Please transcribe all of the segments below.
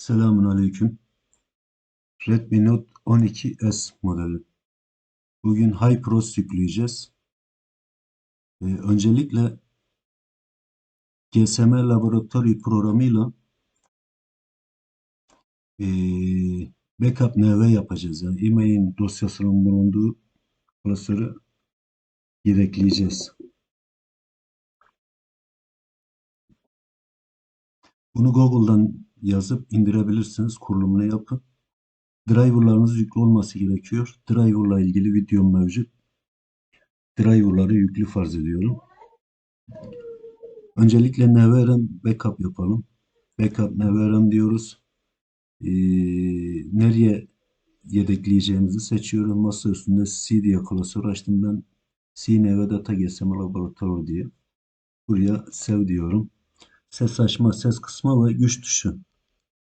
Selamun Aleyküm. Redmi Note 12S modeli. Bugün HyperOS yükleyeceğiz. Ee, öncelikle GSM Laboratory programıyla ee, backup NV yapacağız. Yani e-mail dosyasının bulunduğu klasörü yedekleyeceğiz. Bunu Google'dan yazıp indirebilirsiniz. Kurulumunu yapın. Driver'larınız yüklü olması gerekiyor. Driver'la ilgili videom mevcut. Driver'ları yüklü farz ediyorum. Öncelikle NVRAM backup yapalım. Backup NVRAM diyoruz. Ee, nereye yedekleyeceğimizi seçiyorum. Masa üstünde C diye klasör açtım ben. C NV Data GSM Laboratory diye. Buraya sev diyorum. Ses açma, ses kısma ve güç tuşu.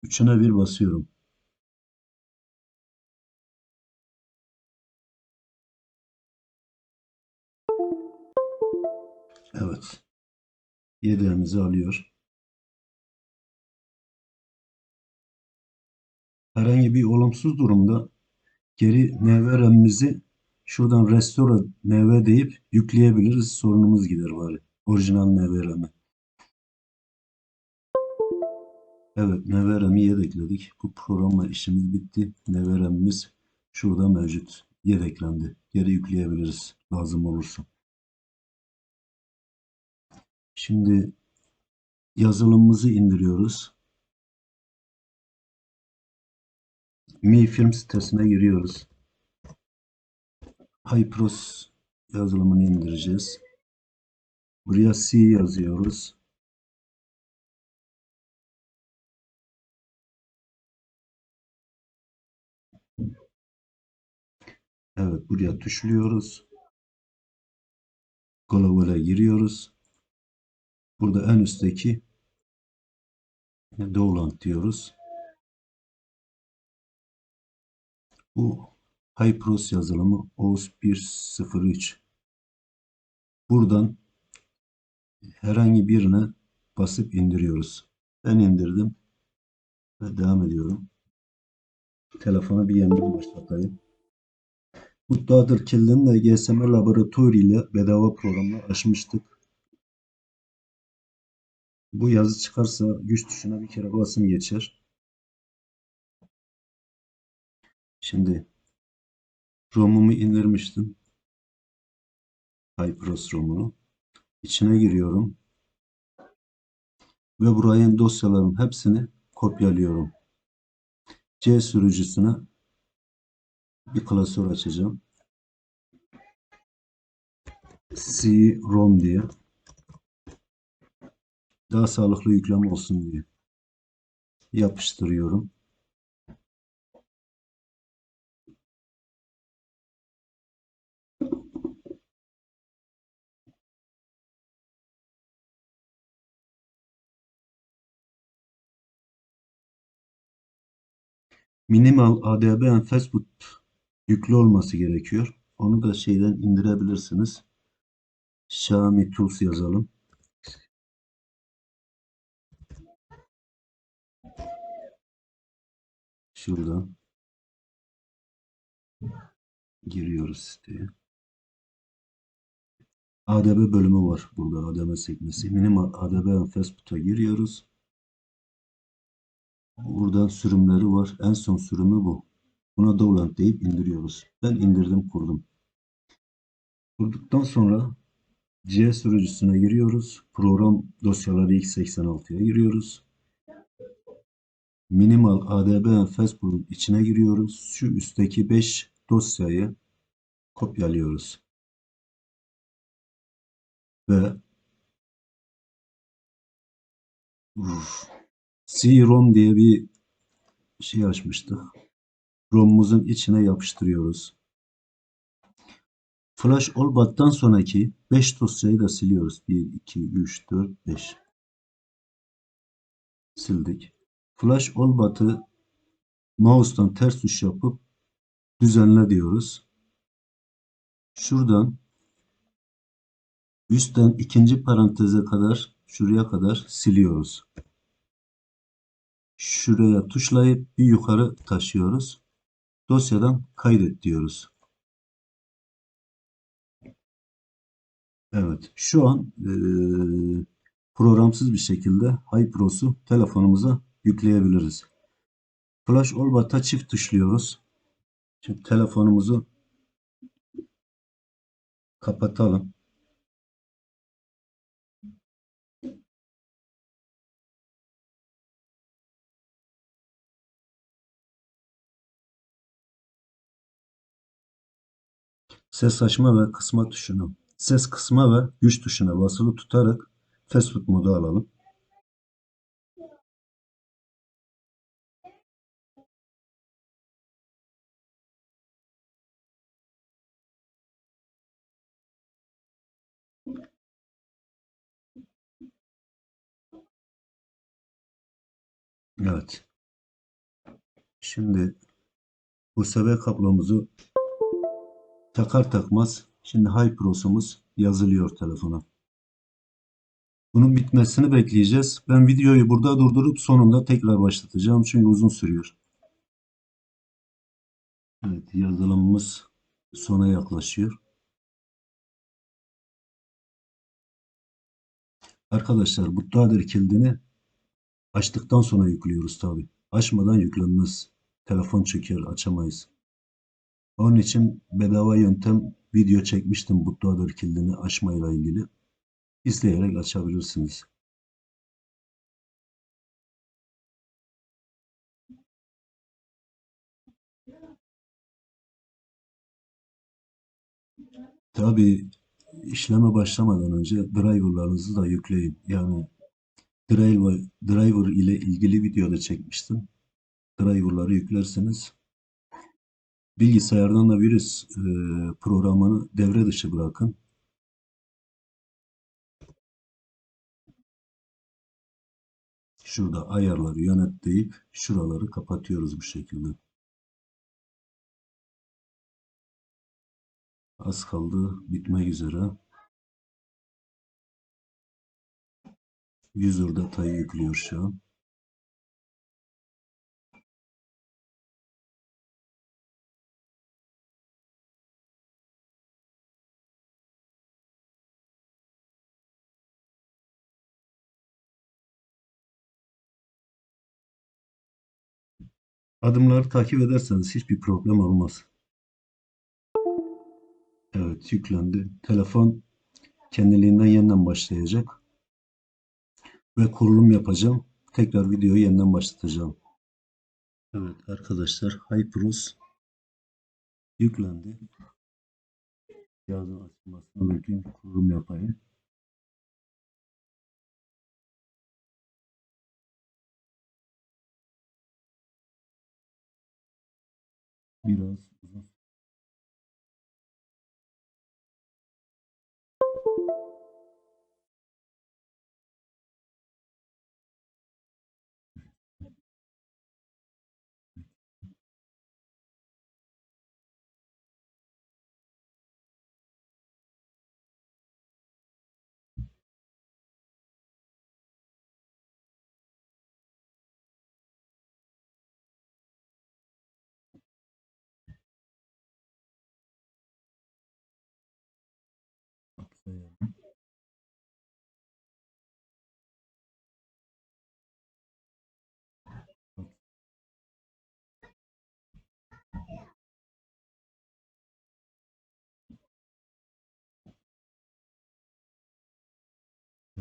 Üçüne bir basıyorum. Evet. Yedeğimizi alıyor. Herhangi bir olumsuz durumda geri NVRAM'imizi şuradan restore NV deyip yükleyebiliriz. Sorunumuz gider bari. Orijinal NVRAM'i. Evet, NVRAM'i yedekledik. Bu programla işimiz bitti. NVRAM'imiz şurada mevcut. Yedeklendi. Geri yükleyebiliriz lazım olursa. Şimdi yazılımımızı indiriyoruz. Mi Film sitesine giriyoruz. HyperOS yazılımını indireceğiz. Buraya C yazıyoruz. Evet buraya tuşluyoruz. Global'e giriyoruz. Burada en üstteki Dowland diyoruz. Bu HyperOS yazılımı OS 1.03. Buradan herhangi birine basıp indiriyoruz. Ben indirdim ve devam ediyorum. Telefona bir yeniden başlatayım. Mutluadır Kilden de GSM Laboratory ile bedava programla açmıştık. Bu yazı çıkarsa güç tuşuna bir kere basım geçer. Şimdi ROM'umu indirmiştim. HyperOS ROM'unu. İçine giriyorum. Ve buraya dosyaların hepsini kopyalıyorum. C sürücüsüne bir klasör açacağım. C-ROM diye. Daha sağlıklı yükleme olsun diye. Yapıştırıyorum. Minimal ADB and Fastboot yüklü olması gerekiyor. Onu da şeyden indirebilirsiniz. Xiaomi Tools yazalım. Şuradan giriyoruz siteye. ADB bölümü var burada ADB sekmesi. Minimal ADB and Fastboot'a giriyoruz. Buradan sürümleri var. En son sürümü bu. Buna download deyip indiriyoruz. Ben indirdim kurdum. Kurduktan sonra C sürücüsüne giriyoruz. Program dosyaları x86'ya giriyoruz. Minimal ADB Fastboot'un içine giriyoruz. Şu üstteki 5 dosyayı kopyalıyoruz. Ve C-ROM diye bir şey açmıştık. ROM'umuzun içine yapıştırıyoruz. Flash Allbut'tan sonraki 5 dosyayı da siliyoruz. 1, 2, 3, 4, 5. Sildik. Flash Allbut'ı mouse'dan ters tuş yapıp düzenle diyoruz. Şuradan üstten ikinci paranteze kadar şuraya kadar siliyoruz. şuraya tuşlayıp bir yukarı taşıyoruz. Dosyadan kaydet diyoruz. Evet, şu an eee, programsız bir şekilde HiPro'su telefonumuza yükleyebiliriz. Flash Allbut'a çift tuşluyoruz. Şimdi telefonumuzu kapatalım. Ses açma ve kısma tuşuna, ses kısma ve güç tuşuna basılı tutarak fast food modu alalım. Evet. Şimdi USB kablomuzu takar takmaz şimdi HiPro'sumuz yazılıyor telefona. Bunun bitmesini bekleyeceğiz. Ben videoyu burada durdurup sonunda tekrar başlatacağım çünkü uzun sürüyor. Evet, yazılımımız sona yaklaşıyor. Arkadaşlar bu Dadır kilidini açtıktan sonra yüklüyoruz tabi. Açmadan yüklenmez. Telefon çeker açamayız. Onun için bedava yöntem video çekmiştim Dadır kilidini açmayla ilgili. İzleyerek açabilirsiniz. Tabi işleme başlamadan önce driverlarınızı da yükleyin. Yani driver, driver ile ilgili videoda çekmiştim. Driverları yüklerseniz bilgisayardan da virüs e, programını devre dışı bırakın. Şurada ayarları yönet deyip şuraları kapatıyoruz bu şekilde. Az kaldı bitmek üzere. User datayı yüklüyor şu an. Adımları takip ederseniz hiçbir problem olmaz. Evet yüklendi. Telefon kendiliğinden yeniden başlayacak. Ve kurulum yapacağım. Tekrar videoyu yeniden başlatacağım. Evet arkadaşlar HyperOS yüklendi. Cihazın açılmasını bekleyeyim. Kurulum yapayım. Biraz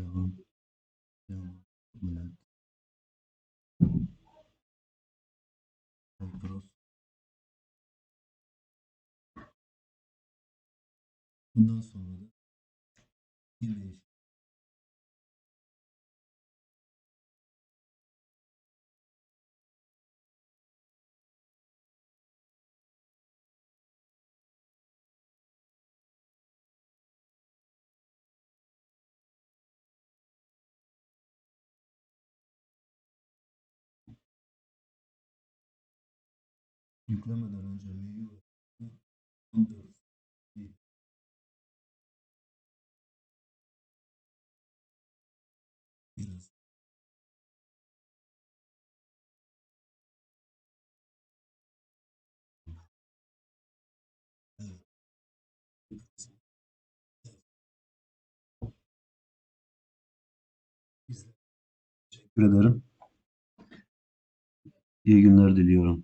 Devam. Devam. Bülent. HyperOS. Bundan sonra da bir yüklemeden önce mail 14 biraz. Teşekkür ederim. İyi günler diliyorum.